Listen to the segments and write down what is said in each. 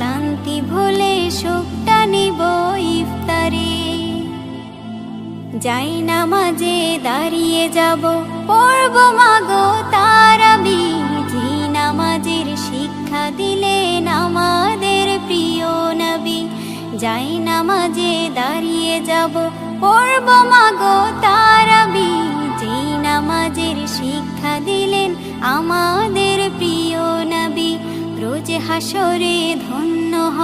ক্লান্তি ভুলে সুখটা নিব ইফতারে। যাই নামাজে দাঁড়িয়ে যাব, পড়ব মাগো তারাবি জি নামাজের শিক্ষা দিলেন আমাদের প্রিয় নবী। যাই নামাজে দাঁড়িয়ে যাব, পড়ব মাগো তারাবি জি নামাজের শিক্ষা দিলেন আমাদের প্রিয় নবী। রোজ হাসরে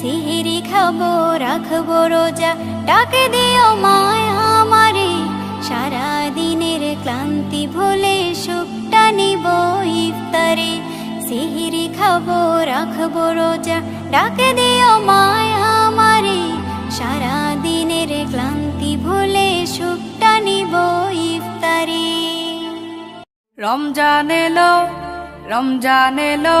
সিহিরি খাব, রাখব রোজা। ডাকে দিও মায়া আমারে সারা দিনের ক্লান্তি ভুলে সুখটা নিব ইফতারে। সিহিরি খাব, রাখব রোজা। ডাকে দিও মায়া আমারে সারা দিনের ক্লান্তি ভুলে সুখটা নিব ইফতারে। রমজান এলো রমজান এলো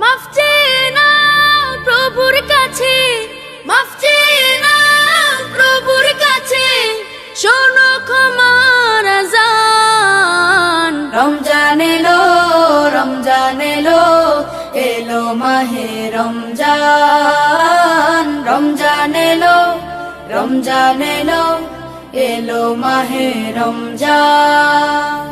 মাফ চেয়ে প্রভুর কাছে মাফ প্রভুর কাছে। শোনো ক্ষমার রমজান এলো রমজান এলো এলো মাহে রমজান। রমজান এলো রমজান এলো এলো মাহে রমজান।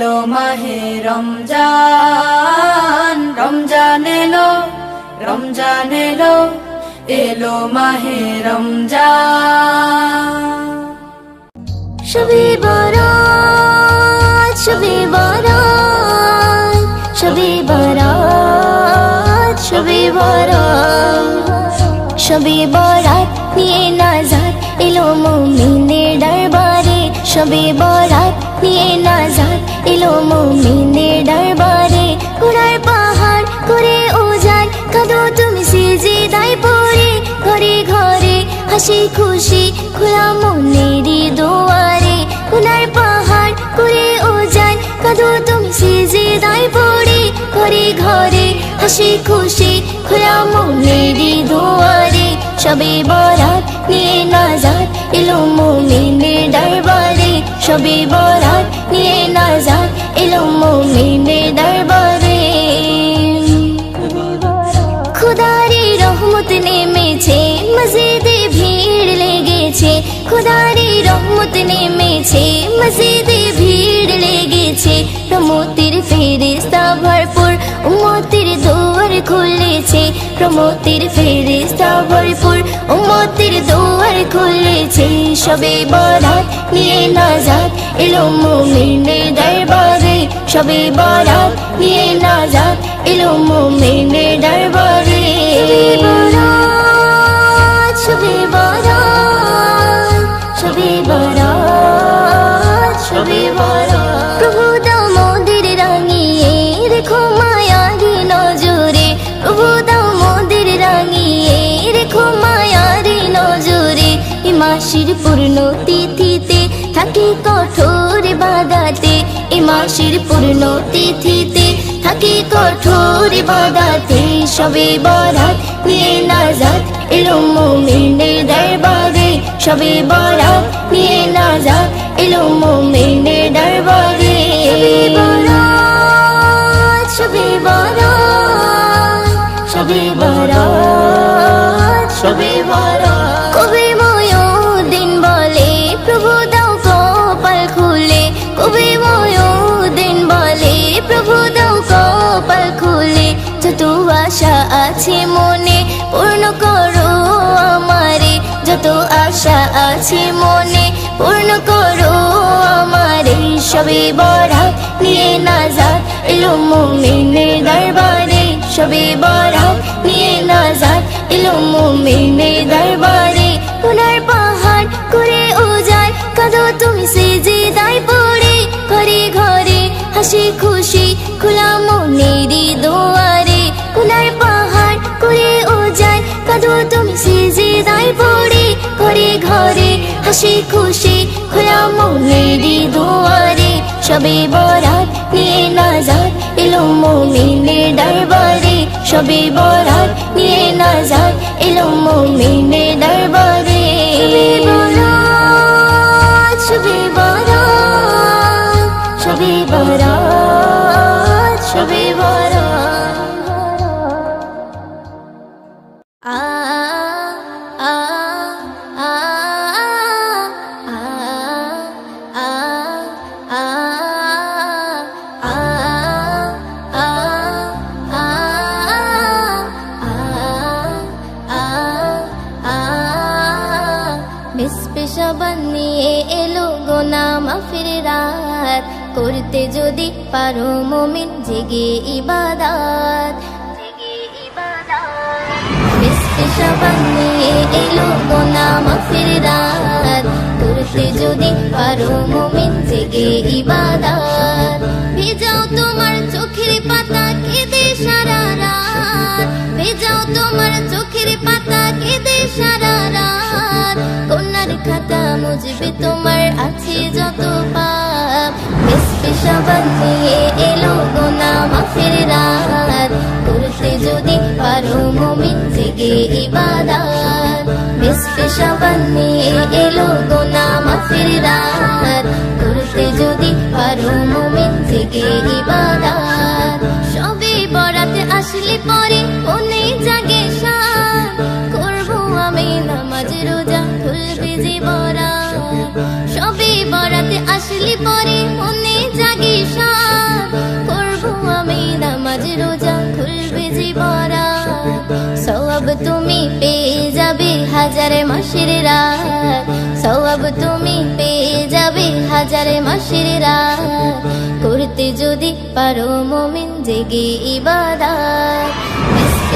এলো মাহে রমজান রমজান এলো রমজান এলো এলো মাহে রমজান। শবে বরাত শবে বরাত শবে বরাত শবে বরাত শবে বরাত নিয়ে নাজাত এলো মুমিনের দরবারে। শবে বরাত নিয়ে নাজাত এলো মুমিনের দরবারে। কুড়ার পাহাড় করে ওজান কাঁদো তুমি সিজদায় পড়ে। ঘরে ঘরে হাসি খুশি, খোলা মনেরই দুয়ারে। গুনার পাহাড় করে ওজান কাঁদো তুমি সিজদায় পড়ে। ঘরে ঘরে হাসি খুশি, খোলা মনেরই দুয়ারে। সবে বরাত নিয়ে নাজাত এলো মুমিনের দরবারে। সবে বরাত নিয়ে নাজাত এলো মুমিনের দরবারে খুদারি রহমত নেমেছে, মসজিদে ভিড় লেগেছে। খুদারি রহমত নেমেছে, মসজিদে ভিড় লেগেছে। প্রমোতির ফেরিস্তা ভরপুর, উম্মতির দুয়ার খুলেছে প্রমোতির ফেরিস্তা ভরপুর উম্মতির দুয়ার খুলেছে। সবে বরাত নিয়ে না নাজাত এলো মুমিনের দরবারে। সবে বরাত নিয়ে না নাজাত এলো মুমিনের দরবারে। সবে মাসির পূর্ণ তিথিতে থাকি কঠোর বাদাতে এ মাসির পূর্ণ তিথিতে থাকি কঠোর বাদাতে সবে বরাত নিয়ে নাজাত এলো মুমিনের দরবারে। সবে বরাত নিয়ে নাজাত এলো মুমিনের দরবারে। সবে বরাত সবে বরাত। আছে মনে, পূর্ণ করো আমারে সবে বরাত নিয়ে নাজাত এলো মুমিনের দরবারে, সবে বরাত নিয়ে নাজাত এলো মুমিনের দরবারে। ওনার পাহাড় করে ও যায় কাঁদো তুমি সিজদায় পড়ে। ঘরে ঘরে হাসি খুশি, খোলা মনেরই দোয়ারে। ওনার ঘরে, হাসি খুশি, খোলা মনেরই দুয়ারে, সবে বরাত নিয়ে নাজাত এলো মমিনের দরবারে। সবে বরাত নিয়ে নাজাত এলো মমিনের দরবারে। পারো মমিন, জেগে ইবাদাত। পেশা এলো গোনা মাফির রাত করতে যদি পারো মমিন, জেগে ইবাদাত। ভেজাও তোমার চোখের পাতা কেঁদে সারা রাত। ভেজাও তোমার চোখের পাতা কেঁদে সারা রাত। কন্যার খাতা মুজবে তোমার আছে যত পাপ। এলো গোনা মাফের রাত করতে যদি পারো মমিন জেগে ইবাদাত এলো গোনা মাফের রাত করতে যদি পারো মমিন জেগে ইবাদাত সবে বরাতে আসলে পরে মনে জাগে শান করব আমি নামাজ, রোজা যে বরাত সবে বরাতে আসলে পরে মনে জাগে শান করব আমি নামাজ, রোজা, খুলবে যে বরাত সব তুমি পেয়ে যাবে হাজার মাসের রাত। সব তুমি পেয়ে যাবে হাজার মাসের রাত। করতে যদি পারো মমিন, জেগে ইবাদাত।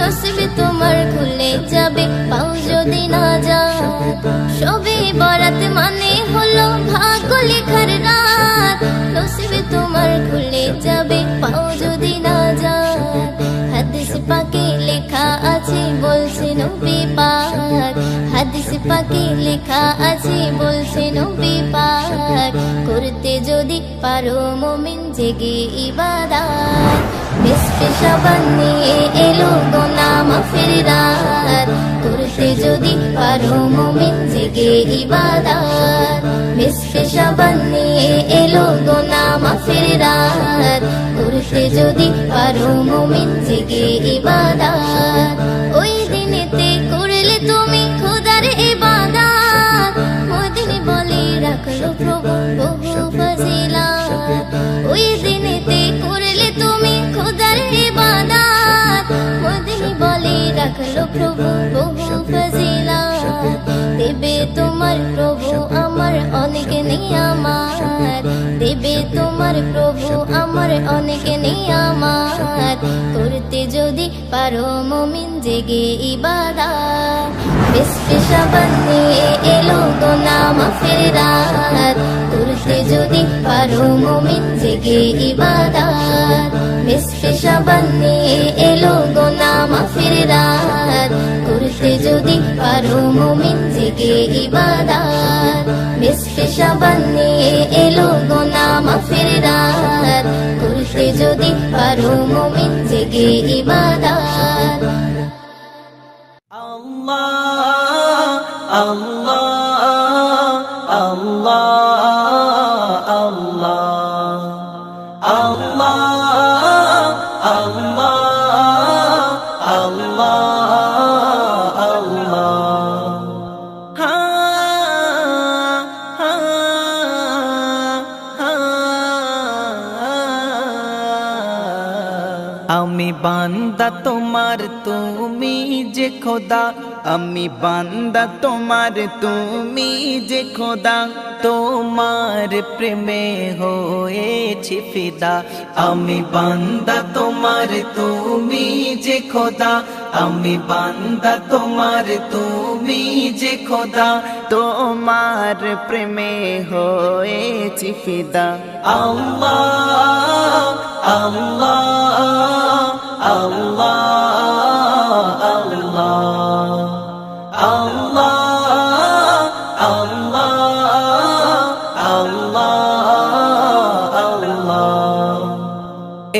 নসিবে তোমার খুলে যাবে, পাও যদি না যা সবে বরাত মানে হলো ভাগ্য লেখার রাত। নসিবে তোমার খুলে যাবে, পাও যদি না যা হাদিস পাকে লেখা আছে বলছে নবী পাক। হাদিস পাকে লেখা আছে বলছে নবী পাক। করতে যদি পারো মমিন জেগে ইবাদাত। বেশ পেশা বানিয়ে এলো গোনা মাফির রাত করতে যদি পারো মমিন জেগে ইবাদাত। বেশ পেশা বানিয়ে এলো গোনা মাফির রাত করতে যদি পারো মমিন জেগে ইবাদাত। ওই দিনেতে করলে তুমি খোদার ইবাদাত। মদিনে বলে রাখল প্রভু, বহু ফজিলাত। ওই দিনেতে করলে তুমি খোদার ইবাদাত। মদিনে রাখল প্রভু বহু দেবে তোমার প্রভু আমার অনেক নিয়ামাত। দেবে তোমার প্রভু আমার অনেক নিয়ামাত। করতে যদি পারো মমিন জেগে ইবাদাত। বেশ পেশা বানিয়ে এলো গোনা মাফের রাত করতে যদি পারো মমিন জেগে ইবাদাত। বেশ পেশা বানিয়ে এলো গোনা মাফের রাত করতে যদি পারো মমিন জেগে ইবাদাত। বেশ পেশা বানিয়ে এলো গোনা মাফের রাত করতে যদি পারো মমিন জেগে ইবাদাত। Allah, Allah, তোমার তুমি যে খোদা, আমি বান্দা তোমার তুমি যে খোদা। তোমার প্রেমে হয়েছি ফিদা, আমি বান্দা তোমার তুমি যে খোদা। আমি বান্দা তোমার তুমি যে খোদা। তোমার প্রেমে হয়েছি ফিদা। আল্লাহ আল্লাহ। আল্লাহ আল্লাহ আল্লাহ আল্লাহ আল্লাহ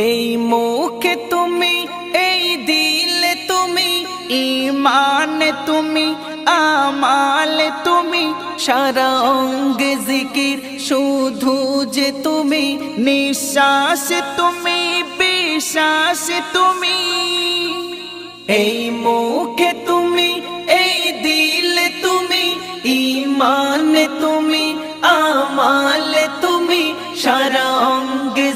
এই মুখে তুমি এই দিলে তুমি ইমানে তুমি আমালে তুমি সারা জিকির শুধু যে তুমি নিঃশ্বাস তুমি বিশ্বাস তুমি, এই মুখে তুমি, এই দিল তুমি ইমান তুমি, আমাল তুমি, সারা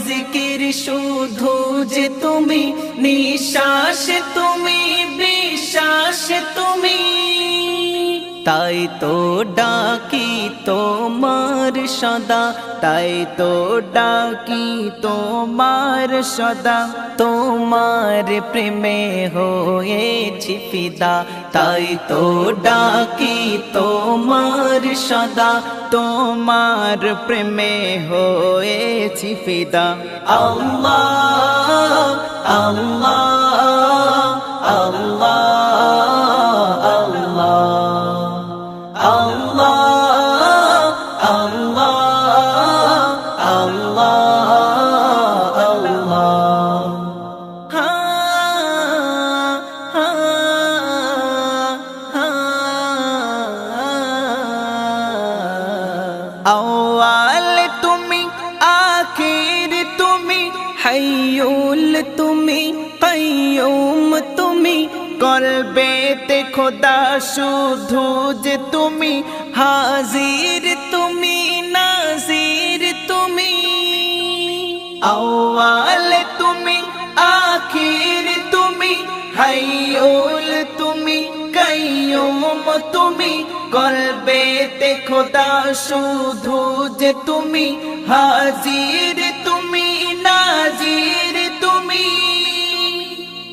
জিকির শুধু যে তুমি, নিঃশ্বাস তুমি তাই তো ডাকি তোমার সদা, তাই তো ডাকি তোমার সদা। তোমার প্রেমে হয়েছি ফিদা, তাই তো ডাকি তোমার সদা। তোমার প্রেমে হয়েছি ফিদা। আল্লাহ আল্লাহ আল্লাহ। আওয়াল তুমি আখির তুমি হাইয়ুল তুমি কাইয়ুম তুমি কলবেতে খোদা শুধু যে তুমি হাজির তুমি নাজির তুমি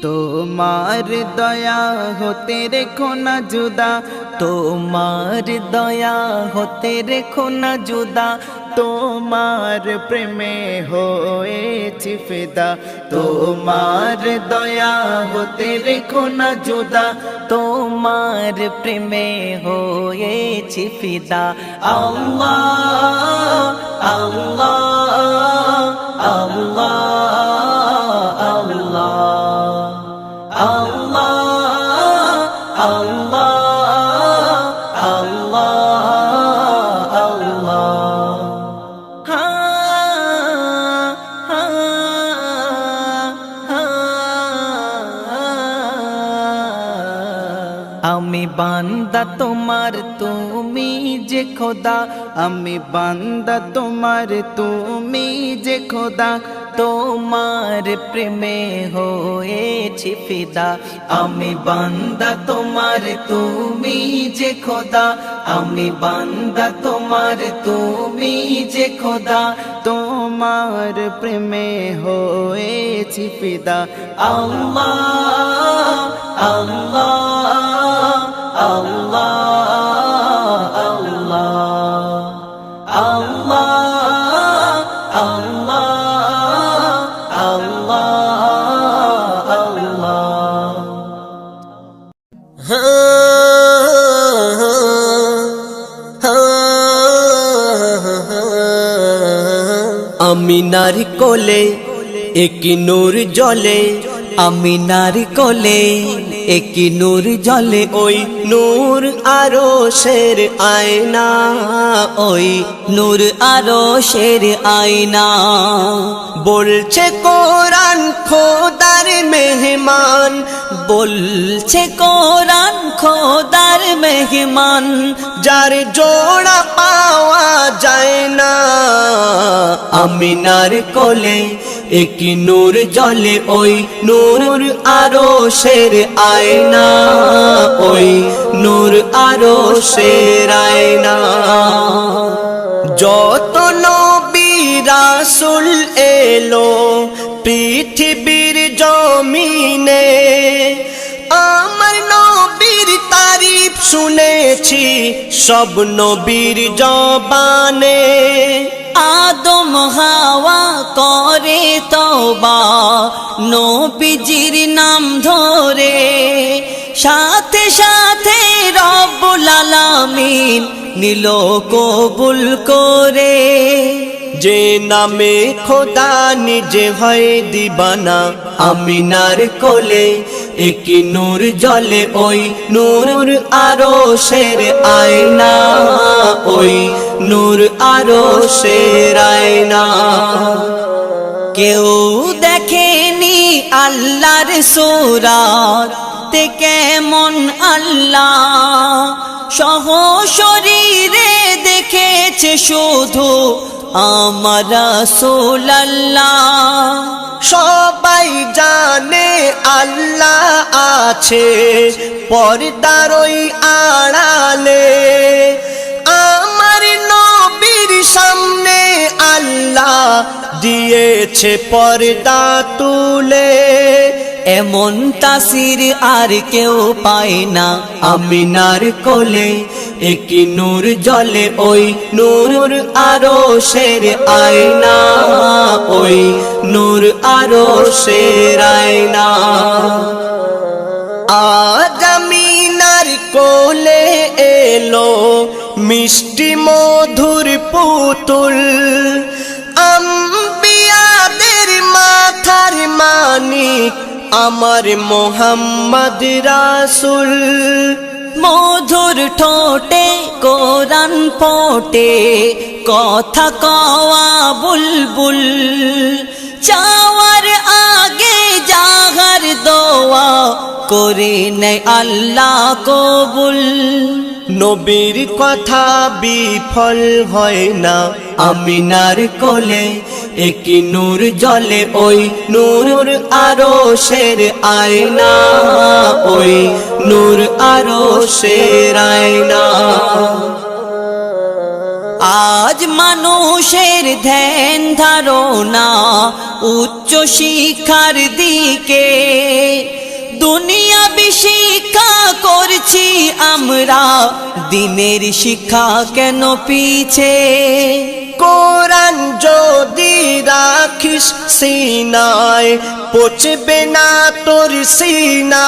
তোমার দয়া হতে রেখো না জুদা তোমার দয়া হতে রেখো না জুদা তোমার প্রেমে হয়েছি ফিদা। তোমার দয়া হতে রেখো না জুদা। তোমার প্রেমে হয়েছি ফিদা। আল্লাহ আল্লাহ আল্লাহ। আল্লাহ আল্লাহ আল্লাহ। বান্দা তোমার, তুমি যে খোদা। আমি বান্দা তোমার, তুমি যে খোদা। তোমার প্রেমে হয়েছি ফিদা। আমি বান্দা তোমার, তুমি যে খোদা। আমি বান্দা তোমার, তুমি যে খোদা। তোমার প্রেমে হয়েছি ফিদা। আল্লাহ আল্লাহ। আল্লাহ আল্লাহ আল্লাহ আল্লাহ আল্লাহ আমি নারী কোলে একই নূর জলে আমি নারী কোলে একই নূর জলে ওই নূর আরও শের আয়না, ওই নূর আরও শের আয়না। বলছে কোরআন খোদার মেহমান, বলছে কোরআন খোদার মেহমান, যার জোড়া পাওয়া যায় না। আমি নার কোলে একই নূর জলে ওই নূর আরও শের আয়না, ওই নূর আরও শের আয়না। যত নবী রাসুল এলো পৃথিবীর জমিনে, আমার নবীর তারিফ শুনেছি সব নবীর জবানে। আদম হাওয়া করে তবা নবীজির নাম ধরে। সাথে সাথে রব্বুল আলামিন নিল কবুল করে। যে নামে খোদা নিজে হয় দিবানা। আমিনার কোলে একই নূর জলে ওই নূর আরও শের আয়না, ওই নূর আরও শের আয়না। কেউ দেখেনি আল্লাহর সুরাত তে কেমন আল্লাহ। সহ শরীরে দেখেছে শুধু আমার সোলাল্লাহ সবাই জানে আল্লাহ আছে পর্দারই আড়ালে। আমার নবীর সামনে আল্লাহ দিয়েছে পর্দা তুলে। এমন তাসির আর কেউ পায় না আমিনার কোলে। একই নূর জলে ওই নূর আরও শের আয়না, ওই নূর আরও শের আয়না। আজ আমিনার কোলে এলো মিষ্টি মধুর পুতুল। আম্বিয়াদের মাথার মানিক আমার মোহাম্মদ রাসুল। মধুর ঠোঁটে কোরআন পোটে কথা কওয়া বুলবুল। চাওয়ার আগে যাহার দোয়া করে নেই আল্লাহ কবুল। নবীর কথা বিফল হয় না, আমিনার কোলে একই নূর জলে ওই নূর আরও শের আয়না, ওই নূর আরও শের আয়না। আজ মানুষের ধ্যান ধারণা উচ্চ শিক্ষার দিকে। দুনিয়া শিক্ষা করছি আমরা, দিনের শিক্ষা কেন পিছে? কোরআন যদি রাখিস সিনায়, পচবে না তোর সিনা।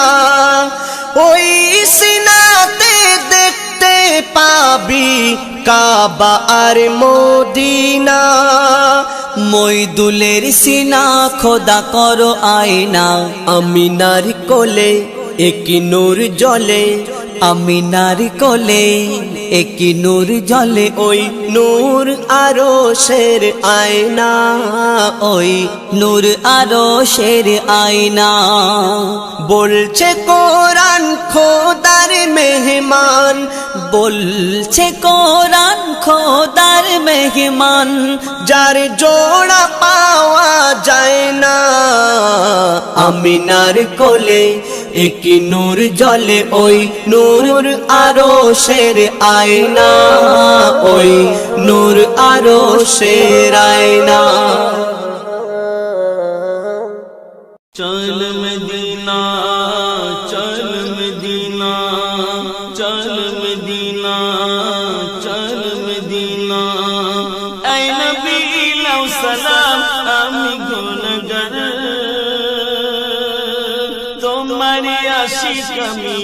ওই সিনাতে দেখতে পাবি কাবা আর মদিনা মইদুলের সিনা খোদা করো আয়না। আমিনার কোলে একই নূর জলে আমিনার কোলে, একই নূর জলে ওই নূর আরও শের আয়না, ওই নূর আরও শের আয়না। বলছে কোরআন খোদার মেহমান, বলছে কোরআন খোদার মেহমান, যার জোড়া পাওয়া যায় না। আমিনার কোলে একই নূর জলে ওই নূর আরও শের আয়না, ওই নূর আরও শের আয়না। চল মদিনা আশিক আমি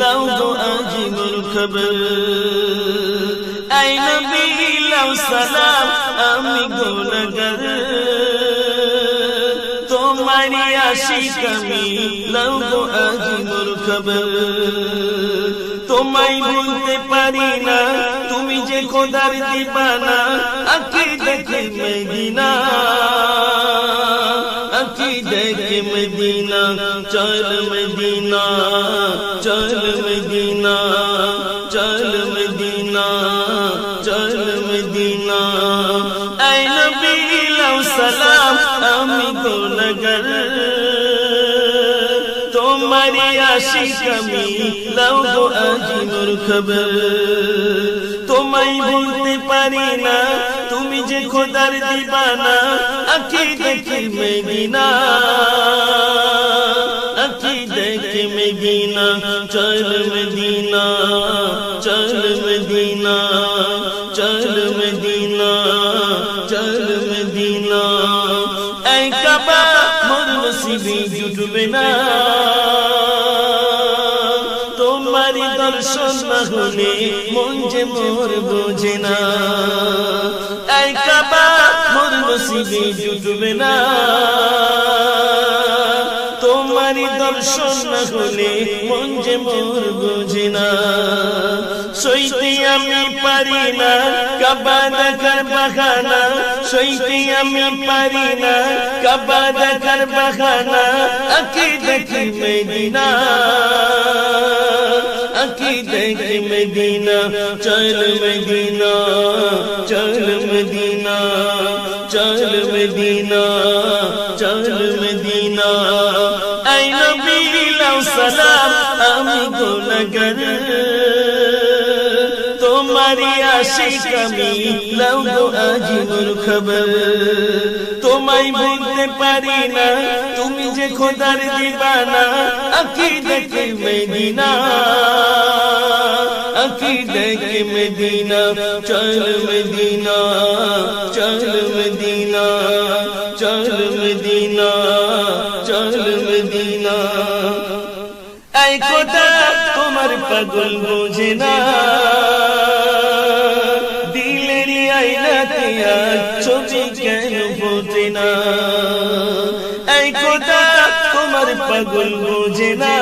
লাউ দো আজিবুল খবর আই নবী লাউ সালাম আমি গুণগর তোমারি আশিক আমি লৌগো আজিমুল খবর তোমায় বলতে পারি না, তুমি যে খোদার দিবানা, আকি দেখে মদিনা আকি দেখে মদিনা চল মদিনা চল মদিনা চল মদিনা চল মদিনা আই নবী লাউ সালাম আমি গোলগর তোমারি আশিক আমি লাও গো আজি মোর খবর তোমায় ভুলতে পারি না তুমি যে খোদার দিবানা আখি মেদিনা দেখি মেদিনা চল মদিনা চল মদিনা চল মদিনা চল মদিনা এই কাবা মোর নসিবে জুটবে না তোমারি দর্শন না হলে মন যে মোর বোঝে না এই কাবা মোর নসিবে জুটবে না দর্শন না হলে মন যে মোর বোঝে না। সইতে আমি পারি না কাবা দেখার বাহানা। সইতে আমি পারি না কাবা দেখার বাহানা। আকি দেখি মেদিনা, আকি দেখি মেদিনা। চল মেদিনা চল মেদিনা চল মেদিনা, চল লাউ সালাম আমি গোলগর তোমারি আশিক আমি লাউ গো আজি মোর খবর তোমায় বলতে পারি না তুমি যে খোদার দিবানা আকি দেখে মেদিনা আকি দেখে মেদিনা চল মেদিনা চল মেদিনা তোমার পাগল বোঝে না। দিলের আইনাতে আর ছবি কেন ফোটে না। এই কথা তোমার পাগল বোঝে না।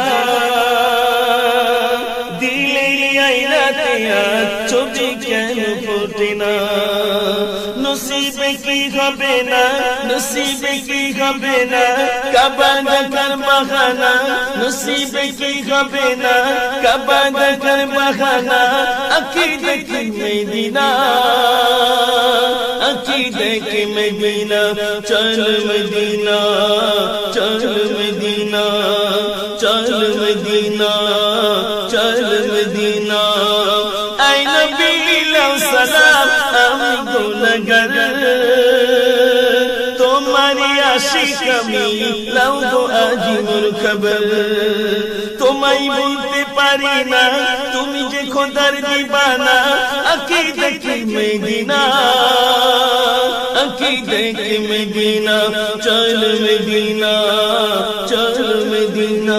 দিলের আইনাতে আর ছবি কেন ফোটে না। কি হবে না নসিবে কি হবে না কাবা দেখার বাহানা নসিবে কি হবে না কাবা দেখার বাহানা আখি দেখি মেদিনা আখি দেখি মেদিনা চল মদিনা চল মদিনা চল মদিনা চল মদিনা আই নবী লাউ সালাম আমি গুনগর তোমারি আশিক আমি লাউ গো আজি মোর খবর তোমায় বলতে পারি না তুমি যে খোদার দিবানা আকি দেখি মেদিনা আকি দেখি মেদিনা চল মেদিনা চল মেদিনা